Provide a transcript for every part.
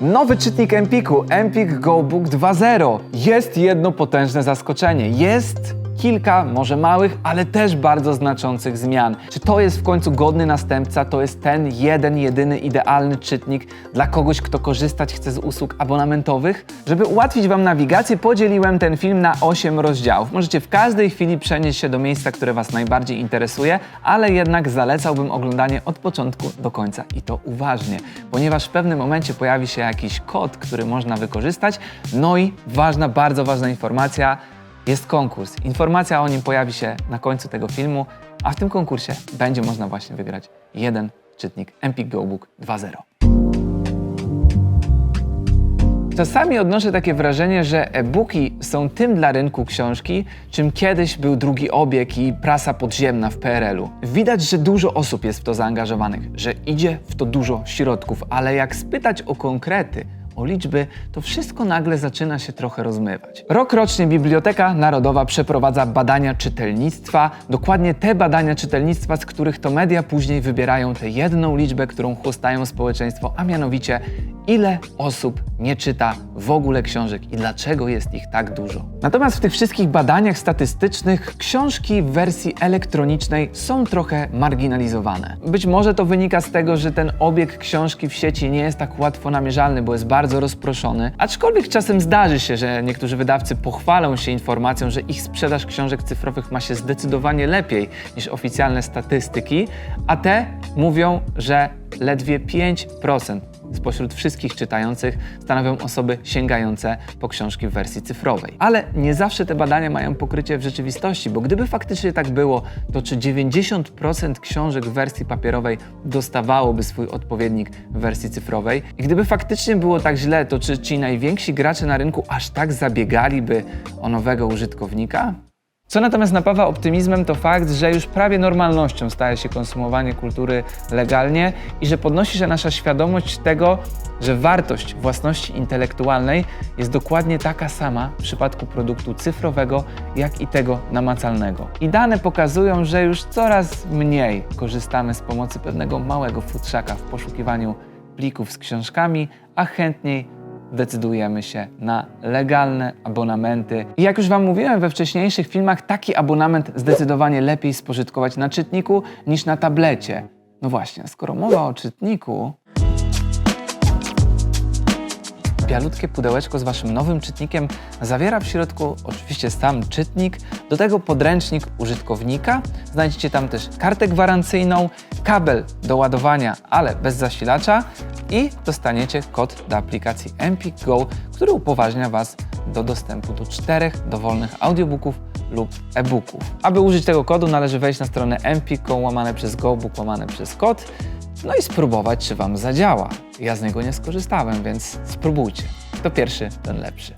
Nowy czytnik Empiku, Empik Go Book 2.0. Jest jedno potężne zaskoczenie. Jest kilka, może małych, ale też bardzo znaczących zmian. Czy to jest w końcu godny następca? To jest ten jeden, jedyny, idealny czytnik dla kogoś, kto korzystać chce z usług abonamentowych? Żeby ułatwić Wam nawigację, podzieliłem ten film na 8 rozdziałów. Możecie w każdej chwili przenieść się do miejsca, które Was najbardziej interesuje, ale jednak zalecałbym oglądanie od początku do końca i to uważnie, ponieważ w pewnym momencie pojawi się jakiś kod, który można wykorzystać. No i ważna, bardzo ważna informacja, jest konkurs. Informacja o nim pojawi się na końcu tego filmu, a w tym konkursie będzie można właśnie wygrać jeden czytnik Empik Go Book 2.0. Czasami odnoszę takie wrażenie, że e-booki są tym dla rynku książki, czym kiedyś był drugi obieg i prasa podziemna w PRL-u. Widać, że dużo osób jest w to zaangażowanych, że idzie w to dużo środków, ale jak spytać o konkrety, o liczby, to wszystko nagle zaczyna się trochę rozmywać. Rokrocznie Biblioteka Narodowa przeprowadza badania czytelnictwa, dokładnie te badania czytelnictwa, z których to media później wybierają tę jedną liczbę, którą chłostają społeczeństwo, a mianowicie ile osób nie czyta w ogóle książek i dlaczego jest ich tak dużo. Natomiast w tych wszystkich badaniach statystycznych książki w wersji elektronicznej są trochę marginalizowane. Być może to wynika z tego, że ten obieg książki w sieci nie jest tak łatwo namierzalny, bo jest bardzo rozproszony, aczkolwiek czasem zdarzy się, że niektórzy wydawcy pochwalą się informacją, że ich sprzedaż książek cyfrowych ma się zdecydowanie lepiej niż oficjalne statystyki, a te mówią, że ledwie 5% spośród wszystkich czytających stanowią osoby sięgające po książki w wersji cyfrowej. Ale nie zawsze te badania mają pokrycie w rzeczywistości, bo gdyby faktycznie tak było, to czy 90% książek w wersji papierowej dostawałoby swój odpowiednik w wersji cyfrowej? I gdyby faktycznie było tak źle, to czy ci najwięksi gracze na rynku aż tak zabiegaliby o nowego użytkownika? Co natomiast napawa optymizmem to fakt, że już prawie normalnością staje się konsumowanie kultury legalnie i że podnosi się nasza świadomość tego, że wartość własności intelektualnej jest dokładnie taka sama w przypadku produktu cyfrowego, jak i tego namacalnego. I dane pokazują, że już coraz mniej korzystamy z pomocy pewnego małego futrzaka w poszukiwaniu plików z książkami, a chętniej decydujemy się na legalne abonamenty. I jak już Wam mówiłem we wcześniejszych filmach, taki abonament zdecydowanie lepiej spożytkować na czytniku niż na tablecie. No właśnie, skoro mowa o czytniku, bialutkie pudełeczko z Waszym nowym czytnikiem zawiera w środku oczywiście sam czytnik, do tego podręcznik użytkownika. Znajdziecie tam też kartę gwarancyjną, kabel do ładowania, ale bez zasilacza i dostaniecie kod do aplikacji Empik Go, który upoważnia Was do dostępu do czterech dowolnych audiobooków lub e-booków. Aby użyć tego kodu należy wejść na stronę empik.go łamane przez GoBook łamane przez kod no i spróbować, czy Wam zadziała. Ja z niego nie skorzystałem, więc spróbujcie. Kto pierwszy, ten lepszy.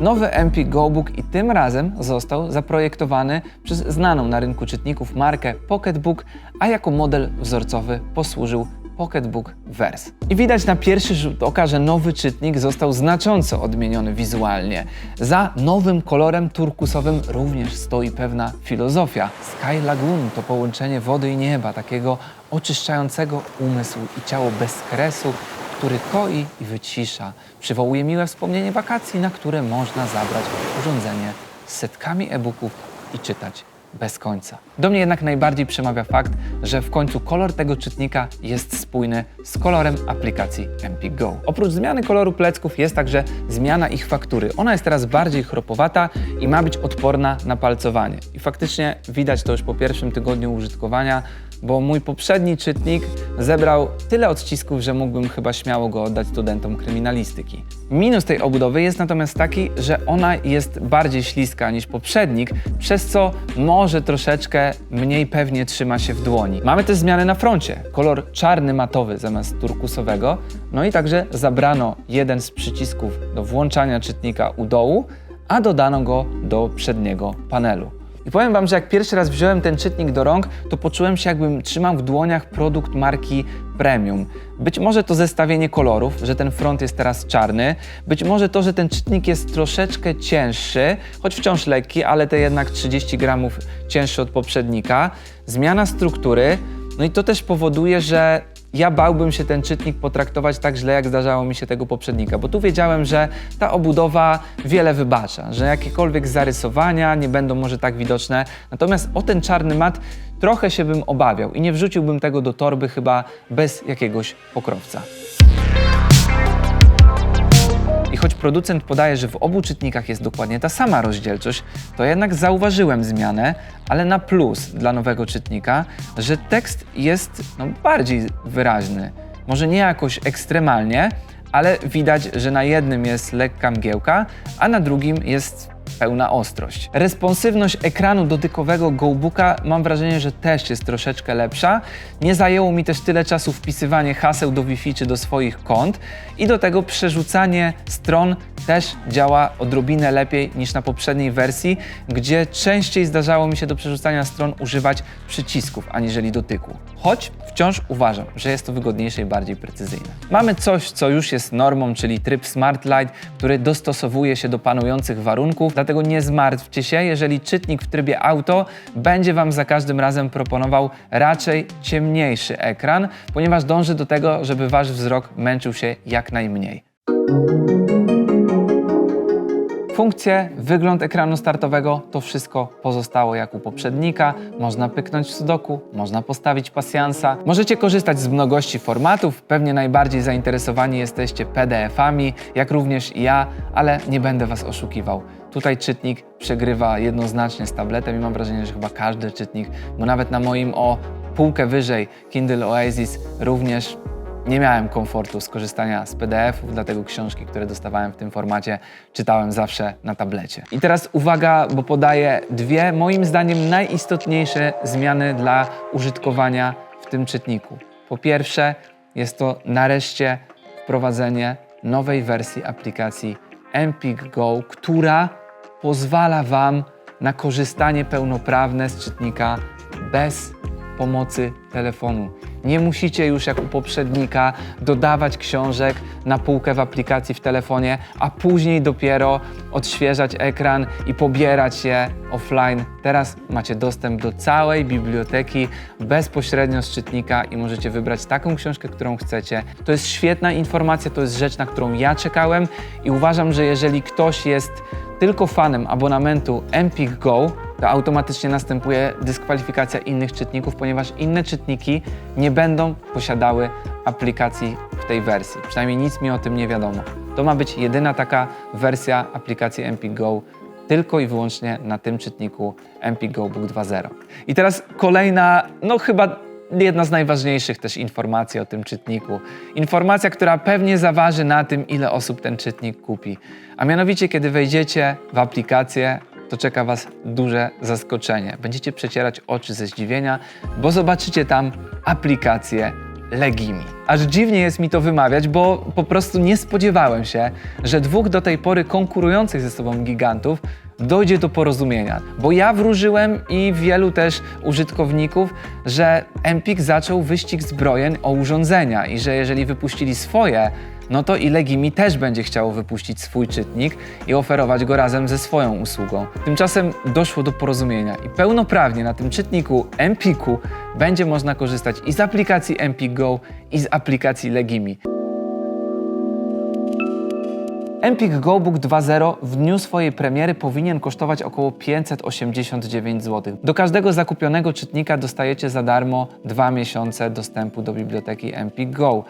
Nowy MP GoBook i tym razem został zaprojektowany przez znaną na rynku czytników markę Pocketbook, a jako model wzorcowy posłużył Pocketbook Verse. I widać na pierwszy rzut oka, że nowy czytnik został znacząco odmieniony wizualnie. Za nowym kolorem turkusowym również stoi pewna filozofia. Sky Lagoon to połączenie wody i nieba, takiego oczyszczającego umysł i ciało bez kresu, który koi i wycisza. Przywołuje miłe wspomnienie wakacji, na które można zabrać urządzenie z setkami e-booków i czytać bez końca. Do mnie jednak najbardziej przemawia fakt, że w końcu kolor tego czytnika jest spójny z kolorem aplikacji Empik Go. Oprócz zmiany koloru plecków jest także zmiana ich faktury. Ona jest teraz bardziej chropowata i ma być odporna na palcowanie. I faktycznie widać to już po pierwszym tygodniu użytkowania, bo mój poprzedni czytnik zebrał tyle odcisków, że mógłbym chyba śmiało go oddać studentom kryminalistyki. Minus tej obudowy jest natomiast taki, że ona jest bardziej śliska niż poprzednik, przez co może troszeczkę mniej pewnie trzyma się w dłoni. Mamy też zmiany na froncie. Kolor czarny matowy zamiast turkusowego, no i także zabrano jeden z przycisków do włączania czytnika u dołu, a dodano go do przedniego panelu. I powiem Wam, że jak pierwszy raz wziąłem ten czytnik do rąk, to poczułem się jakbym trzymał w dłoniach produkt marki Premium. Być może to zestawienie kolorów, że ten front jest teraz czarny, być może to, że ten czytnik jest troszeczkę cięższy, choć wciąż lekki, ale te jednak 30 gramów cięższy od poprzednika, zmiana struktury, no i to też powoduje, że ja bałbym się ten czytnik potraktować tak źle, jak zdarzało mi się tego poprzednika, bo tu wiedziałem, że ta obudowa wiele wybacza, że jakiekolwiek zarysowania nie będą może tak widoczne. Natomiast o ten czarny mat trochę się bym obawiał i nie wrzuciłbym tego do torby chyba bez jakiegoś pokrowca. Choć producent podaje, że w obu czytnikach jest dokładnie ta sama rozdzielczość, to jednak zauważyłem zmianę, ale na plus dla nowego czytnika, że tekst jest no, bardziej wyraźny. Może nie jakoś ekstremalnie, ale widać, że na jednym jest lekka mgiełka, a na drugim jest pełna ostrość. Responsywność ekranu dotykowego GoBooka mam wrażenie, że też jest troszeczkę lepsza. Nie zajęło mi też tyle czasu wpisywanie haseł do Wi-Fi czy do swoich kont i do tego przerzucanie stron też działa odrobinę lepiej niż na poprzedniej wersji, gdzie częściej zdarzało mi się do przerzucania stron używać przycisków aniżeli dotyku. Choć wciąż uważam, że jest to wygodniejsze i bardziej precyzyjne. Mamy coś, co już jest normą, czyli tryb Smart Light, który dostosowuje się do panujących warunków, dlatego nie zmartwcie się, jeżeli czytnik w trybie auto będzie Wam za każdym razem proponował raczej ciemniejszy ekran, ponieważ dąży do tego, żeby Wasz wzrok męczył się jak najmniej. Funkcje, wygląd ekranu startowego, to wszystko pozostało jak u poprzednika. Można pyknąć w sudoku, można postawić pasjansa. Możecie korzystać z mnogości formatów. Pewnie najbardziej zainteresowani jesteście PDF-ami, jak również ja, ale nie będę Was oszukiwał. Tutaj czytnik przegrywa jednoznacznie z tabletem i mam wrażenie, że chyba każdy czytnik, bo nawet na moim o półkę wyżej Kindle Oasis również nie miałem komfortu skorzystania z PDF-ów, dlatego książki, które dostawałem w tym formacie, czytałem zawsze na tablecie. I teraz uwaga, bo podaję dwie, moim zdaniem, najistotniejsze zmiany dla użytkowania w tym czytniku. Po pierwsze, jest to nareszcie wprowadzenie nowej wersji aplikacji Empik Go, która pozwala Wam na korzystanie pełnoprawne z czytnika bez pomocy telefonu. Nie musicie już jak u poprzednika dodawać książek na półkę w aplikacji w telefonie, a później dopiero odświeżać ekran i pobierać je offline. Teraz macie dostęp do całej biblioteki bezpośrednio z czytnika i możecie wybrać taką książkę, którą chcecie. To jest świetna informacja, to jest rzecz, na którą ja czekałem i uważam, że jeżeli ktoś jest tylko fanem abonamentu Empik Go, to automatycznie następuje dyskwalifikacja innych czytników, ponieważ inne czytniki nie będą posiadały aplikacji w tej wersji. Przynajmniej nic mi o tym nie wiadomo. To ma być jedyna taka wersja aplikacji Empik Go tylko i wyłącznie na tym czytniku Empik Go Book 2.0. I teraz kolejna, no chyba jedna z najważniejszych też informacji o tym czytniku. Informacja, która pewnie zaważy na tym, ile osób ten czytnik kupi. A mianowicie, kiedy wejdziecie w aplikację, to czeka Was duże zaskoczenie. Będziecie przecierać oczy ze zdziwienia, bo zobaczycie tam aplikację Legimi. Aż dziwnie jest mi to wymawiać, bo po prostu nie spodziewałem się, że dwóch do tej pory konkurujących ze sobą gigantów dojdzie do porozumienia. Bo ja wróżyłem i wielu też użytkowników, że Empik zaczął wyścig zbrojeń o urządzenia i że jeżeli wypuścili swoje, no to i Legimi też będzie chciało wypuścić swój czytnik i oferować go razem ze swoją usługą. Tymczasem doszło do porozumienia i pełnoprawnie na tym czytniku Empiku będzie można korzystać i z aplikacji Empik Go i z aplikacji Legimi. Empik GoBook 2.0 w dniu swojej premiery powinien kosztować około 589 zł. Do każdego zakupionego czytnika dostajecie za darmo dwa miesiące dostępu do biblioteki Empik Go.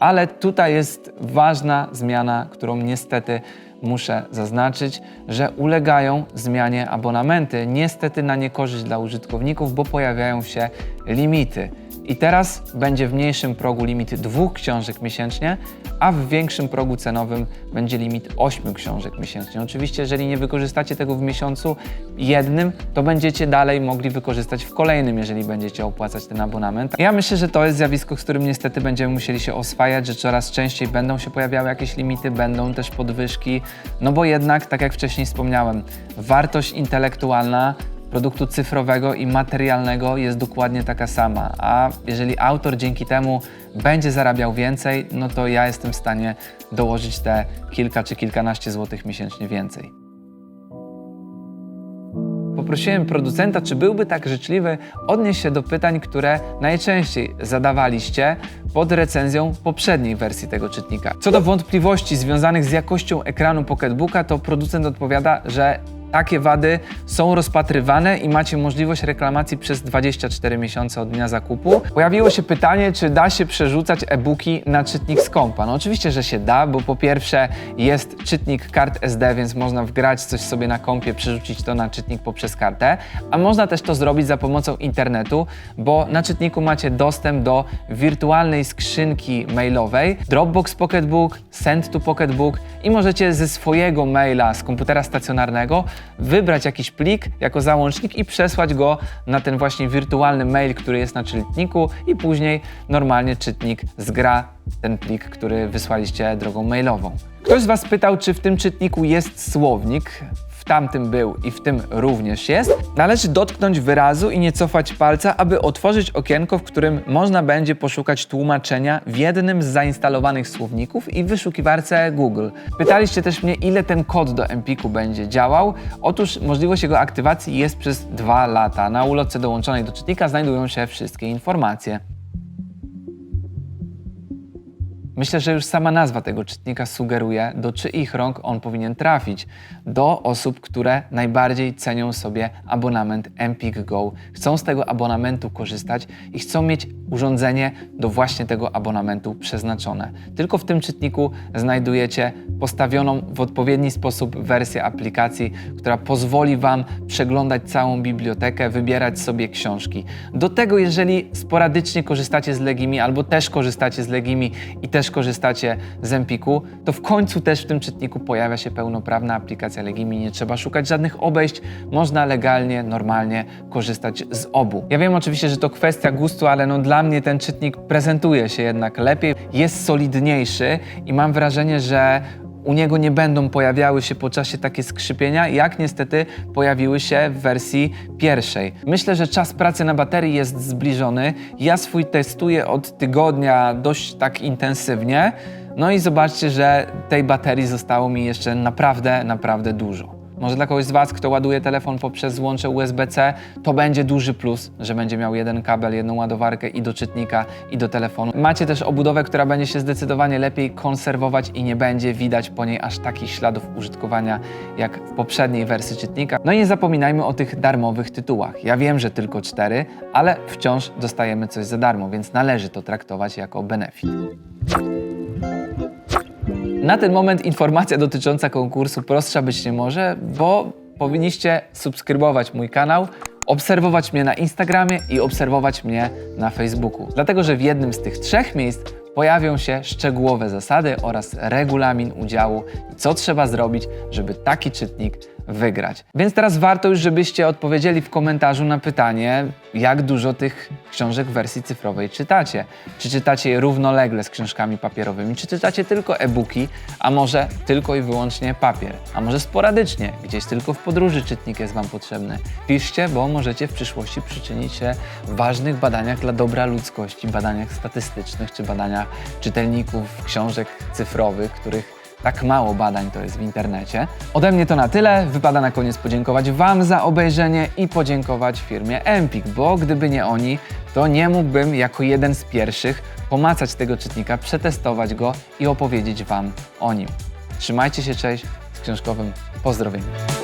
Ale tutaj jest ważna zmiana, którą niestety muszę zaznaczyć, że ulegają zmianie abonamenty. Niestety na niekorzyść dla użytkowników, bo pojawiają się limity. I teraz będzie w mniejszym progu limit dwóch książek miesięcznie, a w większym progu cenowym będzie limit ośmiu książek miesięcznie. Oczywiście, jeżeli nie wykorzystacie tego w miesiącu jednym, to będziecie dalej mogli wykorzystać w kolejnym, jeżeli będziecie opłacać ten abonament. Ja myślę, że to jest zjawisko, z którym niestety będziemy musieli się oswajać, że coraz częściej będą się pojawiały jakieś limity, będą też podwyżki, no bo jednak, tak jak wcześniej wspomniałem, wartość intelektualna produktu cyfrowego i materialnego jest dokładnie taka sama. A jeżeli autor dzięki temu będzie zarabiał więcej, no to ja jestem w stanie dołożyć te kilka czy kilkanaście złotych miesięcznie więcej. poprosiłem producenta, czy byłby tak życzliwy odnieść się do pytań, które najczęściej zadawaliście pod recenzją poprzedniej wersji tego czytnika. Co do wątpliwości związanych z jakością ekranu Pocketbooka, to producent odpowiada, że takie wady są rozpatrywane i macie możliwość reklamacji przez 24 miesiące od dnia zakupu. Pojawiło się pytanie, czy da się przerzucać e-booki na czytnik z. No oczywiście, że się da, bo po pierwsze jest czytnik kart SD, więc można wgrać coś sobie na kompie, przerzucić to na czytnik poprzez kartę, a można też to zrobić za pomocą internetu, bo na czytniku macie dostęp do wirtualnej skrzynki mailowej, Dropbox Pocketbook, Send to Pocketbook i możecie ze swojego maila z komputera stacjonarnego wybrać jakiś plik jako załącznik i przesłać go na ten właśnie wirtualny mail, który jest na czytniku i później normalnie czytnik zgra ten plik, który wysłaliście drogą mailową. Ktoś z Was pytał, czy w tym czytniku jest słownik. W tamtym był i w tym również jest. Należy dotknąć wyrazu i nie cofać palca, aby otworzyć okienko, w którym można będzie poszukać tłumaczenia w jednym z zainstalowanych słowników i wyszukiwarce Google. Pytaliście też mnie, ile ten kod do Empiku będzie działał. Otóż możliwość jego aktywacji jest przez dwa lata. Na ulotce dołączonej do czytnika znajdują się wszystkie informacje. Myślę, że już sama nazwa tego czytnika sugeruje, do czyich rąk on powinien trafić. Do osób, które najbardziej cenią sobie abonament Empik Go, chcą z tego abonamentu korzystać i chcą mieć urządzenie do właśnie tego abonamentu przeznaczone. Tylko w tym czytniku znajdujecie postawioną w odpowiedni sposób wersję aplikacji, która pozwoli Wam przeglądać całą bibliotekę, wybierać sobie książki. Do tego, jeżeli sporadycznie korzystacie z Legimi albo też korzystacie z Legimi i też korzystacie z Empiku, to w końcu też w tym czytniku pojawia się pełnoprawna aplikacja Legimi. Nie trzeba szukać żadnych obejść, można legalnie, normalnie korzystać z obu. Ja wiem oczywiście, że to kwestia gustu, ale no dla mnie ten czytnik prezentuje się jednak lepiej, jest solidniejszy i mam wrażenie, że u niego nie będą pojawiały się po czasie takie skrzypienia, jak niestety pojawiły się w wersji pierwszej. Myślę, że czas pracy na baterii jest zbliżony. Ja swój testuję od tygodnia dość tak intensywnie. No i zobaczcie, że tej baterii zostało mi jeszcze naprawdę, naprawdę dużo. Może dla kogoś z Was, kto ładuje telefon poprzez złącze USB-C, to będzie duży plus, że będzie miał jeden kabel, jedną ładowarkę i do czytnika, i do telefonu. Macie też obudowę, która będzie się zdecydowanie lepiej konserwować i nie będzie widać po niej aż takich śladów użytkowania jak w poprzedniej wersji czytnika. No i nie zapominajmy o tych darmowych tytułach. Ja wiem, że tylko cztery, ale wciąż dostajemy coś za darmo, więc należy to traktować jako benefit. Na ten moment informacja dotycząca konkursu prostsza być nie może, bo powinniście subskrybować mój kanał, obserwować mnie na Instagramie i obserwować mnie na Facebooku. Dlatego, że w jednym z tych trzech miejsc pojawią się szczegółowe zasady oraz regulamin udziału i co trzeba zrobić, żeby taki czytnik wygrać. Więc teraz warto już, żebyście odpowiedzieli w komentarzu na pytanie, jak dużo tych książek w wersji cyfrowej czytacie. Czy czytacie je równolegle z książkami papierowymi, czy czytacie tylko e-booki, a może tylko i wyłącznie papier, a może sporadycznie, gdzieś tylko w podróży czytnik jest Wam potrzebny. Piszcie, bo możecie w przyszłości przyczynić się w ważnych badaniach dla dobra ludzkości, badaniach statystycznych czy badaniach czytelników książek cyfrowych, których tak mało badań to jest w internecie. Ode mnie to na tyle. Wypada na koniec podziękować Wam za obejrzenie i podziękować firmie Empik, bo gdyby nie oni, to nie mógłbym jako jeden z pierwszych pomacać tego czytnika, przetestować go i opowiedzieć Wam o nim. Trzymajcie się, cześć, z książkowym pozdrowieniem.